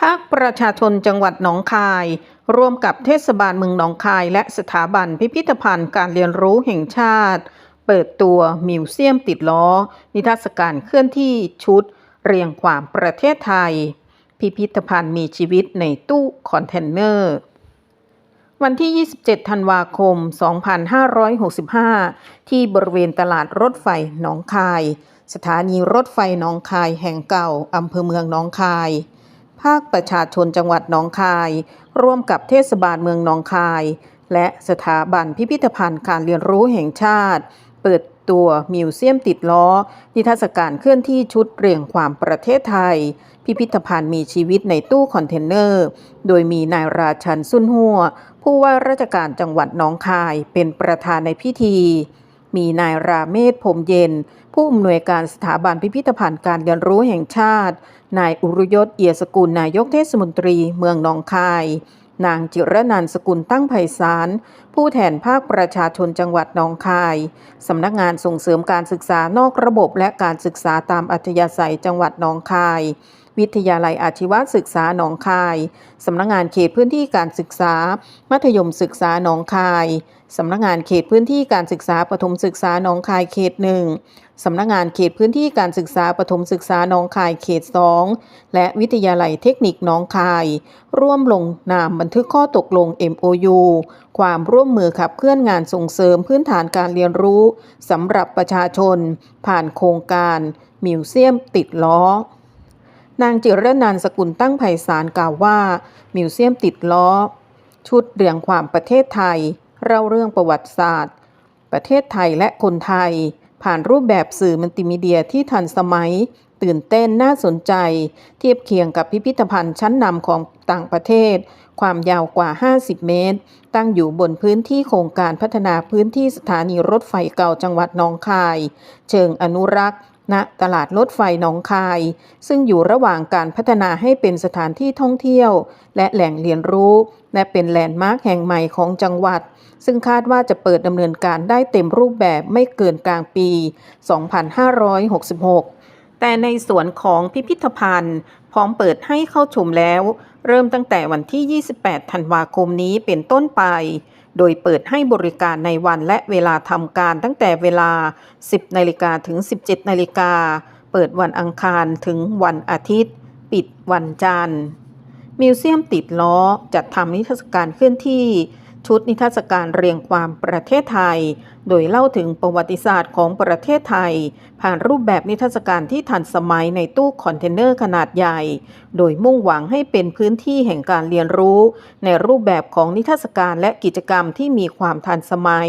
ภาคประชาชนจังหวัดหนองคาย ร่วมกับเทศบาลเมืองหนองคาย และสถาบันพิพิธภัณฑ์การเรียนรู้แห่งชาติ เปิดตัวมิวเซียมติดล้อ นิทรรศการเคลื่อนที่ชุด เรียงความประเทศไทย พิพิธภัณฑ์มีชีวิตในตู้คอนเทนเนอร์ วันที่ 27 ธันวาคม 2565 ที่บริเวณตลาดรถไฟหนองคาย สถานีรถไฟหนองคายแห่งเก่าอำเภอเมืองหนองคาย ภาคประชาชนจังหวัดหนองคาย ร่วมกับเทศบาลเมืองหนองคาย และสถาบันพิพิธภัณฑ์การเรียนรู้แห่งชาติ เปิดตัวมิวเซียมติดล้อ นิทรรศการเคลื่อนที่ชุดเรียงความประเทศไทย พิพิธภัณฑ์มีชีวิตในตู้คอนเทนเนอร์ โดยมีนายราชันสุนหัว ผู้ว่าราชการจังหวัดหนองคายเป็นประธานในพิธี มีนายราเมศพรมเย็น ผู้อำนวยการสถาบันพิพิธภัณฑ์การเรียนรู้แห่งชาติ นายอุรุยศเอียสกุลนายกเทศมนตรีเมืองหนองคาย นางจิรนันสกุลตั้งไพศาล ผู้แทนภาคประชาชนจังหวัดหนองคาย สำนักงานส่งเสริมการศึกษานอกระบบและการศึกษาตามอัธยาศัยจังหวัดหนองคาย วิทยาลัยอาชีวศึกษาหนองคาย สำนักงานเขตพื้นที่การศึกษา มัธยมศึกษาหนองคาย สำนักงานเขตพื้นที่การศึกษาปฐมศึกษาหนองคายเขตหนึ่งสำนักงานเขตพื้นที่การศึกษาปฐมศึกษาหนองคายเขตสองและวิทยาลัยเทคนิคหนองคาย ร่วมลงนามบันทึกข้อตกลง MOU ความร่วมมือขับเคลื่อนงานส่งเสริมพื้นฐานการเรียนรู้สำหรับประชาชน ผ่านโครงการมิวเซียมติดล้อ นางจิรนันสกุลตั้งไพศาลกล่าวว่า มิวเซียมติดล้อ ชุดเรียงความประเทศไทย เล่าเรื่องประวัติศาสตร์ ประเทศไทยและคนไทย ผ่านรูปแบบสื่อมัลติมีเดียที่ทันสมัย ตื่นเต้นน่าสนใจ เทียบเคียงกับพิพิธภัณฑ์ชั้นนำของต่างประเทศ ความยาวกว่า 50 เมตร ตั้งอยู่บนพื้นที่โครงการพัฒนาพื้นที่สถานีรถไฟเก่าจังหวัดหนองคาย เชิงอนุรักษ์ ณตลาดรถไฟหนองคาย ซึ่งอยู่ระหว่างการพัฒนาให้เป็นสถานที่ท่องเที่ยว และแหล่งเรียนรู้ และเป็นแลนด์มาร์คแห่งใหม่ของจังหวัด ซึ่งคาดว่าจะเปิดดำเนินการได้เต็มรูปแบบไม่เกินกลางปี 2566แต่ในส่วนของพิพิธภัณฑ์ พร้อมเปิดให้เข้าชมแล้ว เริ่มตั้งแต่วันที่ 28 ธันวาคมนี้เป็นต้นไป โดยเปิดให้บริการในวันและเวลาทำการตั้งแต่เวลา 10นาฬิกาถึง 17นาฬิกา เปิดวันอังคารถึงวันอาทิตย์ ปิดวันจันทร์ มิวเซียมติดล้อจัดทำนิทรรศการเคลื่อนที่ ชุดนิทรรศการเรียงความประเทศไทย โดยเล่าถึงประวัติศาสตร์ของประเทศไทย ผ่านรูปแบบนิทรรศการที่ทันสมัยในตู้คอนเทนเนอร์ขนาดใหญ่ โดยมุ่งหวังให้เป็นพื้นที่แห่งการเรียนรู้ ในรูปแบบของนิทรรศการและกิจกรรมที่มีความทันสมัย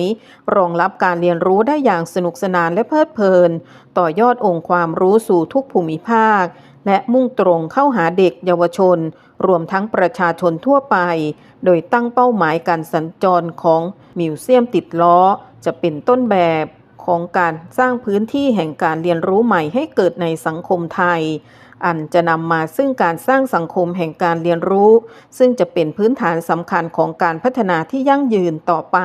รองรับการเรียนรู้ได้อย่างสนุกสนานและเพลิดเพลิน ต่อยอดองค์ความรู้สู่ทุกภูมิภาค และมุ่งตรงเข้าหาเด็กเยาวชน รวมทั้งประชาชนทั่วไป โดยตั้งเป้าหมายการสัญจรของมิวเซียมติดล้อจะเป็นต้นแบบของการสร้างพื้นที่แห่งการเรียนรู้ใหม่ให้เกิดในสังคมไทย อันจะนำมาซึ่งการสร้างสังคมแห่งการเรียนรู้ ซึ่งจะเป็นพื้นฐานสำคัญของการพัฒนาที่ยั่งยืนต่อไป